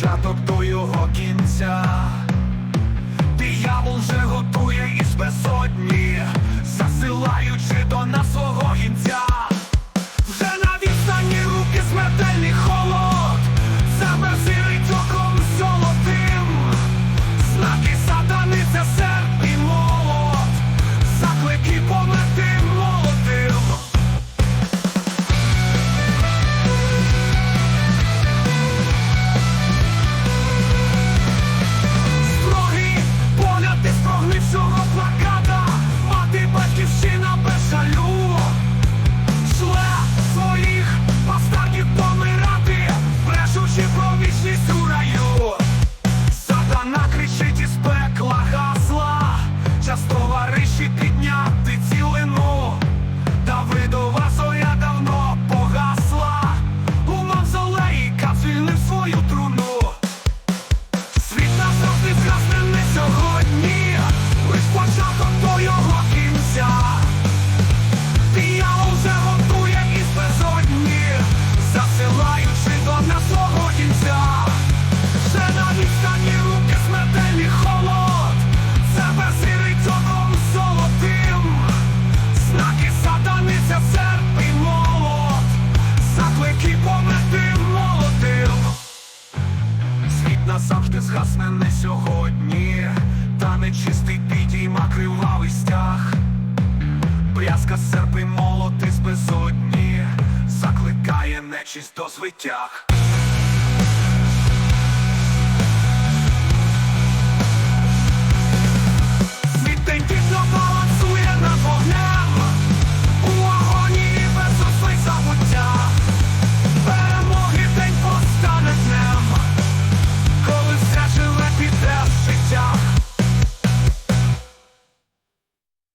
початок до його кінця. Назавжди згасне не сьогодні, та нечистий підійма кривавий стяг. Брязка серпи молоти з безодні, закликає нечисть до звитяг.